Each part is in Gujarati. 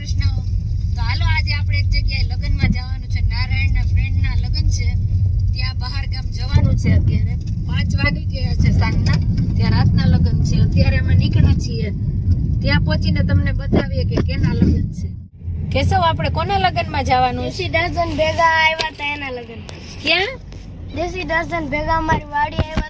કૃષ્ણ તો હાલો આજે આપણે એક જગ્યાએ લગ્નમાં જવાનું છે. નારાયણના ફ્રેન્ડના લગ્ન છે. ત્યાં બહાર ગામ જવાનું છે અત્યારે. પાંચ વાગી ગયા છે સાંજના. ત્યાં રાતના લગ્ન છે. અત્યારે અમે નીકળ્યા છીએ. ત્યાં પહોંચીને તમને બતાવીએ કે કેના લગ્ન છે. કેશવ આપણે કોના લગ્નમાં જવાનું છે? ડઝન ભેગા આવ્યા હતા એના લગ્ન ક્યાં? દેશી ડઝન ભેગા અમારી વાડી આવ્યા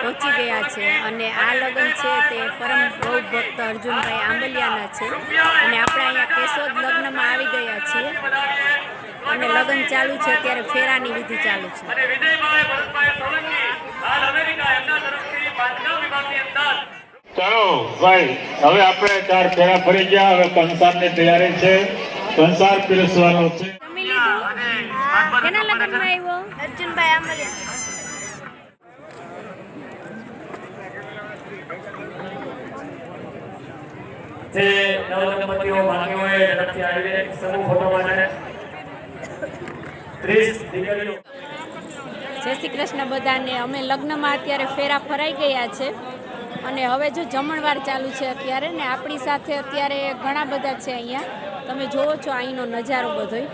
પહોંચી ગયા છે અને આ લગ્ન છે તે પરમ ગૌ ભક્ત અર્જુનભાઈ આંબલિયાના છે. અને આપણે અહીંયા કેશોદ લગ્નમાં આવી ગયા છીએ. અને લગ્ન ચાલુ છે ત્યારે ફેરાની વિધિ ચાલુ છે. ચાલો ભાઈ હવે આપણે ચાર ફેરા ફરી ગયા હવે કંસારની તૈયારી છે. કંસાર પીરસવાનો છે. કેના લગ્નમાં આવ્યો? અર્જુનભાઈ આંબલિયા. જે નવદંપતિઓ હોય ઝડપથી આવીને સમૂહ ફોટો માટે ત્રીસ દીકરીઓ જય શ્રી કૃષ્ણ બધાને. અમે લગ્નમાં અત્યારે ફેરા ફરાઈ ગયા છે. અને હવે જો જમણવાર ચાલુ છે અત્યારે ને આપણી સાથે અત્યારે ઘણા બધા છે અહીંયા. તમે જોવો છો અહીંનો નજારો બધોય.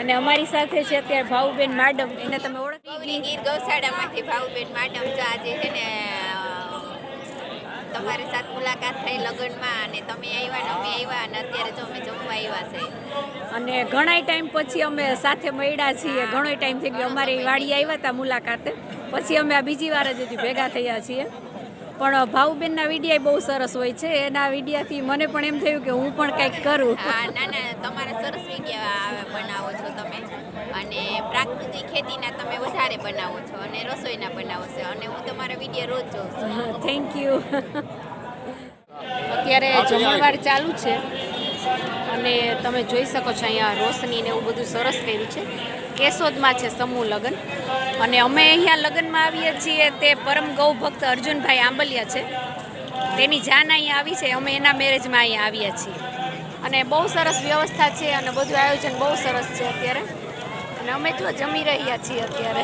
અને અમારી સાથે છે અત્યારે ભાવુબેન માડમ. એને તમે ઓળખી ગીર ગીર ગૌશાળામાંથી ભાવુબેન માડમ જો આજે છે ને તમારી સાથે મુલાકાત થઈ લગ્નમાં અને તમે આવ્યા ને અમે આવ્યા અને અત્યારે જો અમે જમવા આવ્યા છે. અને ઘણાય ટાઈમ પછી અમે સાથે મળ્યા છીએ. ઘણો ટાઈમ થઈ ગયો. અમારી વાડી આવ્યા હતા મુલાકાતે. પછી અમે આ બીજી વાર જ હજી ભેગા થયા છીએ. પણ ભાવબેનના વિડીયા બહુ સરસ હોય છે. એના વિડીયાથી મને પણ એમ થયું કે હું પણ કંઈક કરું. હા ના ના તમારા સરસ વિડીયા બનાવો છો તમે. અને પ્રાકૃતિક ખેતીના તમે વધારે બનાવો છો અને રસોઈના બનાવો છો. અને હું તમારા વીડિયો રોજ જોઉં છું. થેન્ક યુ અત્યારે જમણવાર ચાલુ છે. અને તમે જોઈ શકો છો અહીંયા રોશની ને એવું બધું સરસ કર્યું છે. કેશોદમાં છે સમૂહ લગ્ન. અને અમે અહીંયા લગ્નમાં આવીએ છીએ તે પરમ ગૌ ભક્ત અર્જુનભાઈ આંબલિયા છે. તેની જાન અહીંયા આવી છે. અમે એના મેરેજમાં અહીંયા આવ્યા છીએ. અને બહુ સરસ વ્યવસ્થા છે અને બધું આયોજન બહુ સરસ છે અત્યારે. અને અમે તો જમી રહ્યા છીએ અત્યારે.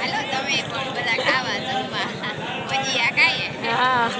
હાલો તમે પણ બધા ખાવા જમવા. ખાઈએ. હા.